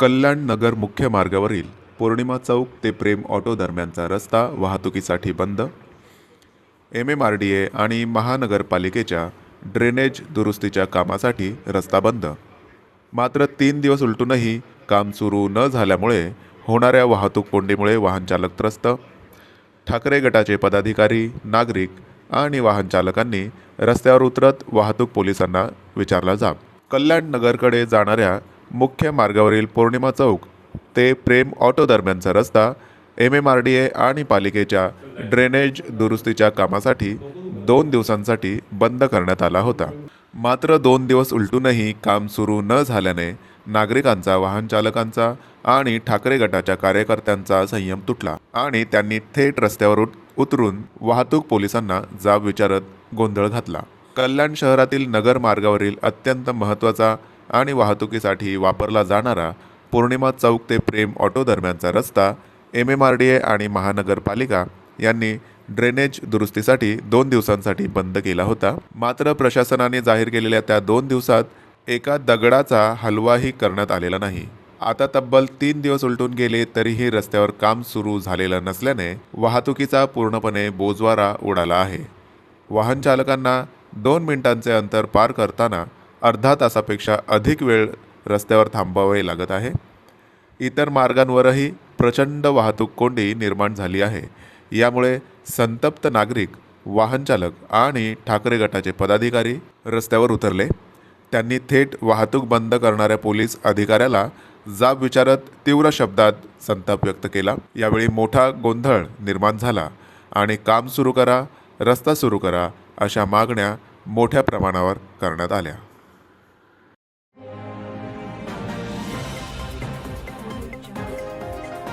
कल्याण नगर मुख्य मार्गावरील पौर्णिमा चौक ते प्रेम ऑटो दरम्यानचा रस्ता वाहतुकीसाठी बंद. M M R D A आणि महानगरपालिकेच्या ड्रेनेज दुरुस्तीच्या कामासाठी रस्ता बंद. मात्र तीन दिवस उलटूनही काम सुरू न झाल्यामुळे होणाऱ्या वाहतूक कोंडीमुळे वाहनचालक त्रस्त. ठाकरे गटाचे पदाधिकारी नागरिक आणि वाहनचालकांनी रस्त्यावर उतरत वाहतूक पोलिसांना विचारला जाब कल्याण नगरकडे जाणाऱ्या मुख्य मार्गावरील पौर्णिमा चौक ते प्रेम ऑटो दरम्यानचा रस्ता M M R D A आणि पालिकेच्या ड्रेनेज दुरुस्तीच्या कामासाठी दोन दिवसांसाठी बंद करण्यात आला होता. मात्र दोन दिवस उलटूनही काम सुरू न झाल्याने नागरिकांचा वाहन चालकांचा आणि ठाकरे गटाच्या कार्यकर्त्यांचा संयम तुटला आणि त्यांनी थेट रस्त्यावर उतरून वाहतूक पोलिसांना जाब विचारत गोंधळ घातला. कल्याण शहरातील नगर मार्गावरील अत्यंत महत्त्वाचा आणि वाहतुकीसाठी वापरला जाणारा पौर्णिमा चौक ते प्रेम ऑटो दरम्यानचा रस्ता M M R D A आणि महानगरपालिका यांनी ड्रेनेज दुरुस्तीसाठी दोन दिवसांसाठी बंद केला होता. मात्र प्रशासनाने जाहीर केलेल्या त्या दोन दिवसात एका दगडाचा हलवाही करण्यात आलेला नाही. आता तब्बल तीन दिवस उलटून गेले तरीही रस्त्यावर काम सुरू झालेलं नसल्याने वाहतुकीचा पूर्णपणे बोजवारा उडाला आहे. वाहन चालकांना दोन मिनिटांचे अंतर पार करताना अर्धा तासापेक्षा अधिक वेळ रस्त्यावर थांबावे लागत आहे. इतर मार्गांवरही प्रचंड वाहतूक कोंडी निर्माण झाली आहे. यामुळे संतप्त नागरिक वाहनचालक आणि ठाकरे गटाचे पदाधिकारी रस्त्यावर उतरले. त्यांनी थेट वाहतूक बंद करणाऱ्या पोलीस अधिकाऱ्याला जाब विचारत तीव्र शब्दात संताप व्यक्त केला. यावेळी मोठा गोंधळ निर्माण झाला आणि काम सुरू करा रस्ता सुरू करा अशा मागण्या मोठ्या प्रमाणावर करण्यात आल्या.